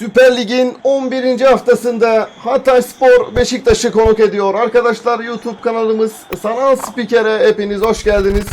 Süper Lig'in 11. haftasında Hatay Spor Beşiktaş'ı konuk ediyor. Arkadaşlar YouTube kanalımız Sanal Spiker'e hepiniz hoş geldiniz.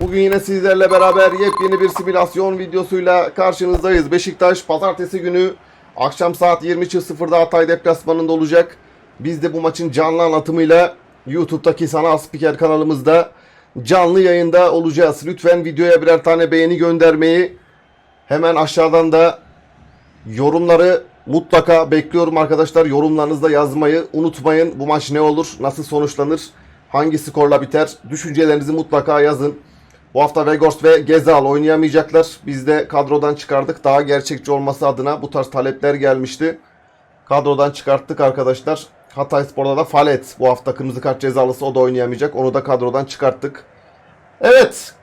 Bugün yine sizlerle beraber yepyeni bir simülasyon videosuyla karşınızdayız. Beşiktaş pazartesi günü akşam saat 20.00'da Hatay deplasmanında olacak. Biz de bu maçın canlı anlatımıyla YouTube'daki Sanal Spiker kanalımızda canlı yayında olacağız. Lütfen videoya birer tane beğeni göndermeyi hemen aşağıdan da Yorumları mutlaka bekliyorum arkadaşlar. Yorumlarınızda yazmayı unutmayın. Bu maç ne olur? Nasıl sonuçlanır? Hangi skorla biter? Düşüncelerinizi mutlaka yazın. Bu hafta Vegors ve Gezal oynayamayacaklar. Biz de kadrodan çıkardık. Daha gerçekçi olması adına bu tarz talepler gelmişti. Kadrodan çıkarttık arkadaşlar. Hatay Spor'da da Falet bu hafta kırmızı kart cezalısı o da oynayamayacak. Onu da kadrodan çıkarttık. Evet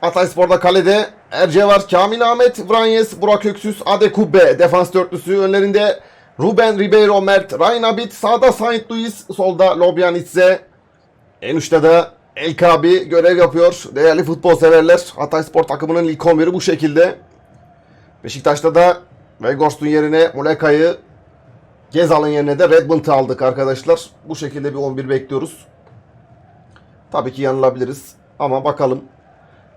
Hatayspor'da kalede Erce var. Kamil Ahmet, Vranyes, Burak Öksüz, Adekubbe defans dörtlüsü. Önlerinde Ruben Ribeiro, Mert, Ryan Abit, sağda Saint Luis, solda Lobjanitse. En uçta da El Kabi görev yapıyor. Değerli futbol severler. Hatayspor takımının ilk 11'i bu şekilde. Beşiktaş'ta da Vegors'un yerine Muleka'yı Gezal'ın yerine de Redmond'u aldık arkadaşlar. Bu şekilde bir 11 bekliyoruz. Tabii ki yanılabiliriz. Ama bakalım.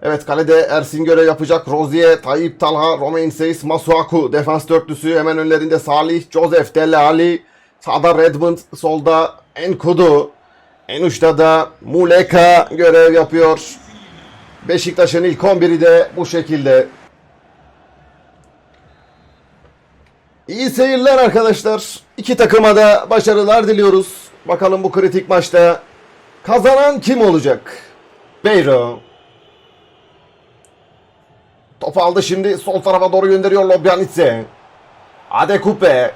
Evet kalede Ersin görev yapacak. Rozier, Tayyip Talha, Romain Seyis, Masuaku defans dörtlüsü. Hemen önlerinde Salih, Joseph, Dele Ali. Sağda Redmond, solda Enkudu. En uçta da Muleka görev yapıyor. Beşiktaş'ın ilk 11'i de bu şekilde. İyi seyirler arkadaşlar. İki takıma da başarılar diliyoruz. Bakalım bu kritik maçta kazanan kim olacak? Beyro. Top aldı şimdi sol tarafa doğru gönderiyor Lobyanitse. Adekupe.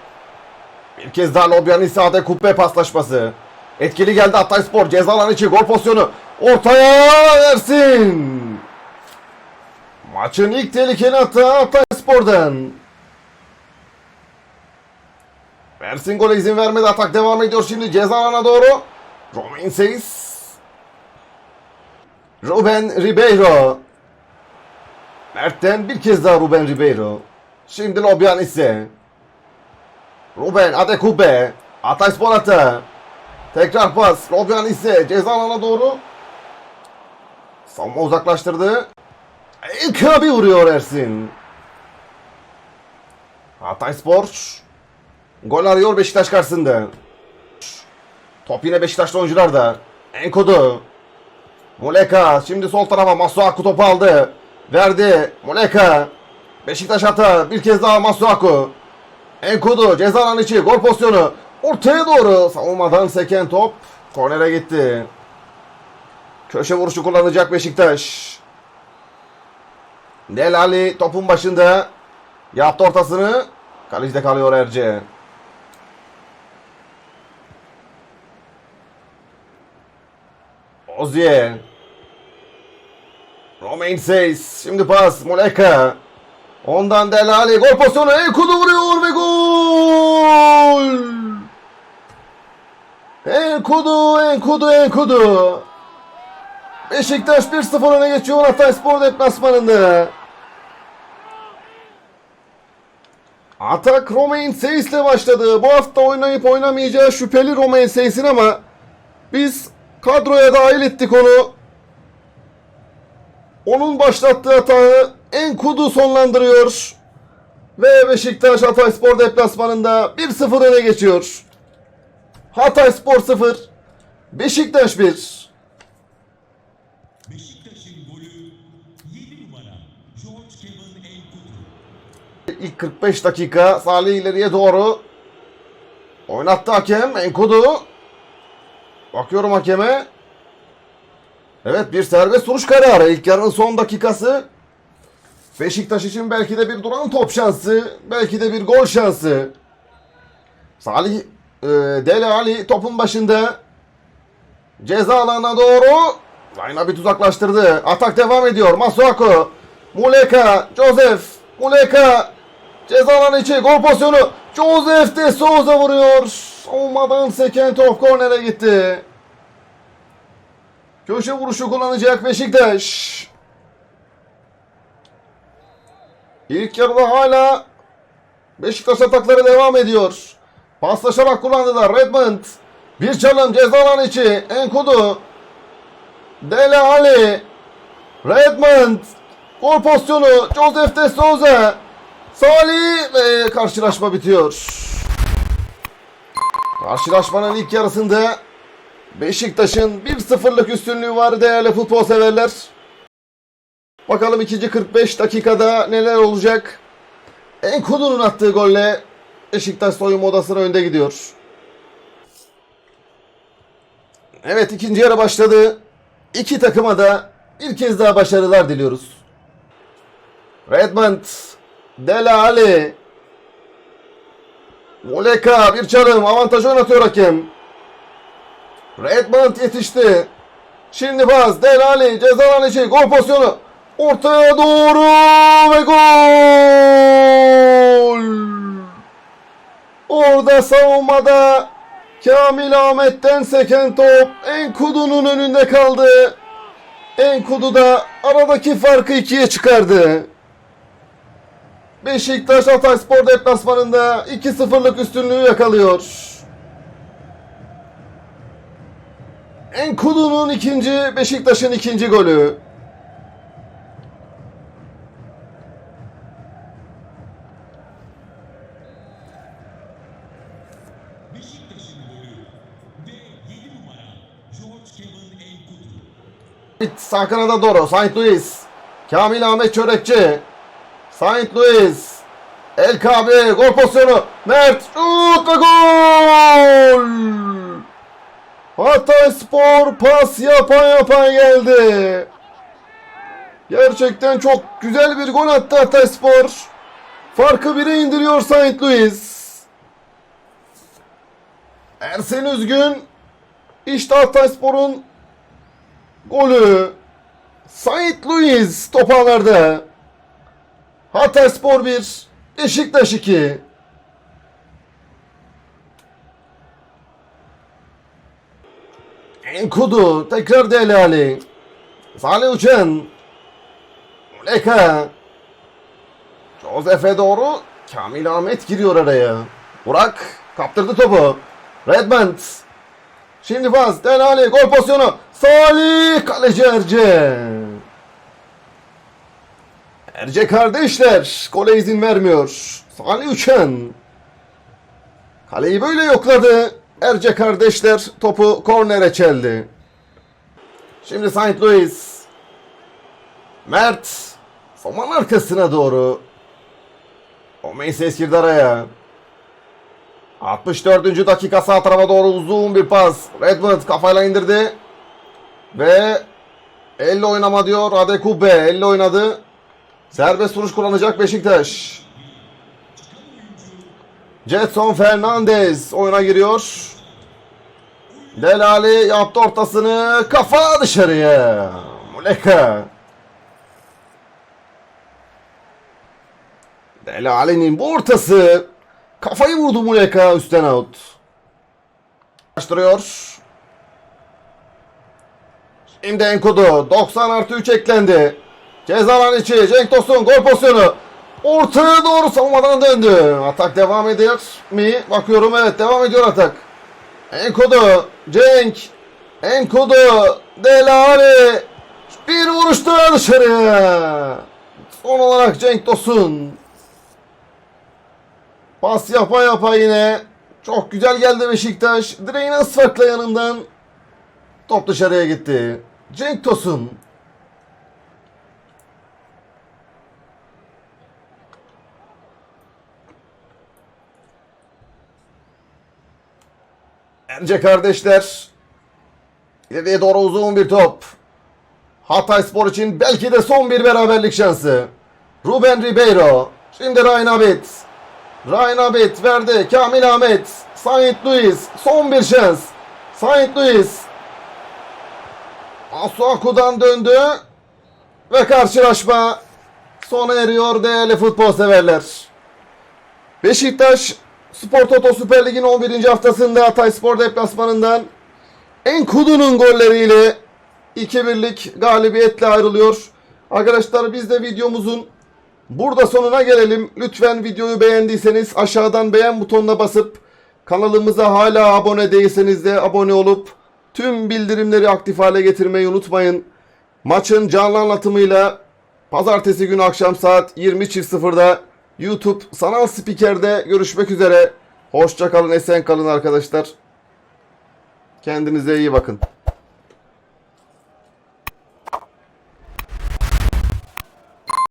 Bir kez daha Lobyanitse Adekupe paslaşması. Etkili geldi Hatayspor ceza alanı içi gol pozisyonu. Ortaya versin. Maçın ilk tehlikeli atağı Hatayspor'dan. Versin gole izin vermedi. Atak devam ediyor şimdi ceza alanına doğru. Romain Seyis. Ruben Ribeiro. Mert'ten bir kez daha Ruben Ribeiro. Şimdi Lobyan ise. Ruben Adekube. Hatayspor atı. Tekrar pas. Lobyan ise ceza alanına doğru. Savunma uzaklaştırdı. İlk abi vuruyor Ersin. Hatayspor gol arıyor Beşiktaş karşısında. Top yine Beşiktaşlı oyuncularda. Enkodu. Muleka şimdi sol tarafa Masuaku topu aldı. Verdi. Muleka. Beşiktaş hata. Bir kez daha Masuaku. Enkudu ceza alanı içi gol pozisyonu. Ortaya doğru savunmadan seken top. Kornere gitti. Köşe vuruşu kullanacak Beşiktaş. Delali topun başında. Yaptı ortasını. Kalecide kalıyor Erce. Ozier. Romain Seyis. Şimdi pas. Muleka. Ondan Delali. Gol pozisyonu. Enkudu vuruyor ve gol. Enkudu, Enkudu, Enkudu. Beşiktaş 1-0 öne geçiyor Hatay Spor deplasmanında. Atak Romain Seyis'le başladı. Bu hafta oynayıp oynamayacağı şüpheli Romain Seyis'in ama biz kadroya dahil ettik onu. Onun başlattığı hatayı Enkudu sonlandırıyor. Ve Beşiktaş Hatay Spor deplasmanında 1-0 öne geçiyor. Hatay Spor 0, Beşiktaş 1. Beşiktaş'ın golü 7 numara George Kevin Enkudu. İlk 45 dakika Salih ileriye doğru. Oynattı hakem Enkudu. Bakıyorum hakeme. Evet bir serbest vuruş kararı. İlk yarının son dakikası. Beşiktaş için belki de bir duran top şansı. Belki de bir gol şansı. Salih e, Dele Ali topun başında. Ceza alanına doğru. Line uzaklaştırdı. Atak devam ediyor. Masuaku. Muleka. Joseph. Muleka. Ceza alanı içi. Gol pozisyonu. Joseph de Souza vuruyor. Savunmadan seken top kornere gitti. Köşe vuruşu kullanacak Beşiktaş. İlk yarıda hala Beşiktaş atakları devam ediyor. Paslaşarak kullandılar. Redmond. Bir çalım ceza alanı içi. Enkudu. Dele Ali. Redmond. Gol pozisyonu. Joseph de Souza. Salih ve karşılaşma bitiyor. Karşılaşmanın ilk yarısında Beşiktaş'ın 1-0'lık üstünlüğü var değerli futbol severler. Bakalım ikinci 45 dakikada neler olacak. Enkudu'nun attığı golle Beşiktaş soyunma odasına önde gidiyor. Evet ikinci yarı başladı. İki takıma da bir kez daha başarılar diliyoruz. Redmond, Dele Ali, Muleka bir çalım avantaj oynatıyor hakem. Redmond yetişti. Şimdi baz Dele Ali ceza alanı içi gol pozisyonu. Ortaya doğru ve gol. Orada savunmada Kamil Ahmet'ten seken top Enkudu'nun önünde kaldı. Enkudu da aradaki farkı ikiye çıkardı. Beşiktaş Hatayspor deplasmanında 2-0'lık üstünlüğü yakalıyor. Enkudu'nun ikinci, Beşiktaş'ın ikinci golü. Beşiktaş'ın golü ve 7 numara George Kevin Enkudu. Sağ kanada doğru. Saint Louis. Kamil Ahmet Çörekçi. Saint Louis. El Kabe. Gol pozisyonu. Mert. Şut ve gol. Hatay Spor pas yapan yapan geldi. Gerçekten çok güzel bir gol attı Hatay Spor. Farkı bire indiriyor Saint Louis. Ersen Üzgün. İşte Hatay Spor'un golü. Saint Louis toparlarda. Hatay Spor 1, Beşiktaş 2. Enkudu tekrar Dele Ali. Salih Uçan. Muleka. Josef'e doğru Kamil Ahmet giriyor araya. Burak kaptırdı topu. Redmond. Şimdi pas. Dele Ali gol pozisyonu. Salih kaleci Erce. Erce kardeşler gole izin vermiyor. Salih Uçan. Kaleyi böyle yokladı. Erce kardeşler topu kornere çeldi. Şimdi Saint Louis. Mert. Saman arkasına doğru. Omeys girdi araya. 64. dakika sağ tarafa doğru uzun bir pas. Redmond kafayla indirdi. Ve elle oynama diyor Adekube. Elle oynadı. Serbest vuruş kullanacak Beşiktaş. Jetson Fernandez oyuna giriyor. Delali yaptı ortasını. Kafa dışarıya. Muleka. Delali'nin bu ortası. Kafayı vurdu Muleka üstten out. Başlıyor. Şimdi Enkudu 90 artı 3 eklendi. Cezalan içi Cenk Tosun gol pozisyonu. Ortaya doğru savunmadan döndü. Atak devam ediyor mi? Bakıyorum evet devam ediyor atak. Enkudu, Cenk, Enkudu, Delali. Bir vuruş daha dışarıya. Son olarak Cenk Tosun. Pas yapa yapa yine. Çok güzel geldi Beşiktaş. Direğin az farkla yanından. Top dışarıya gitti. Cenk Tosun. Erce kardeşler. İleriye doğru uzun bir top. Hatay Spor için belki de son bir beraberlik şansı. Ruben Ribeiro. Şimdi Ryan Abit. Ryan Abit verdi. Kamil Ahmet. Saint Louis. Son bir şans. Saint Louis. Asuaku'dan döndü. Ve karşılaşma sona eriyor değerli futbol severler. Beşiktaş Spor Toto Süper Lig'in 11. haftasında Hatay Spor deplasmanından Enkudu'nun golleriyle 2-1'lik galibiyetle ayrılıyor. Arkadaşlar biz de videomuzun Burada sonuna gelelim. Lütfen videoyu beğendiyseniz aşağıdan beğen butonuna basıp kanalımıza hala abone değilseniz de abone olup tüm bildirimleri aktif hale getirmeyi unutmayın. Maçın canlı anlatımıyla pazartesi günü akşam saat 20.00'da YouTube Sanal Spiker'de görüşmek üzere. Hoşça kalın, esen kalın arkadaşlar. Kendinize iyi bakın.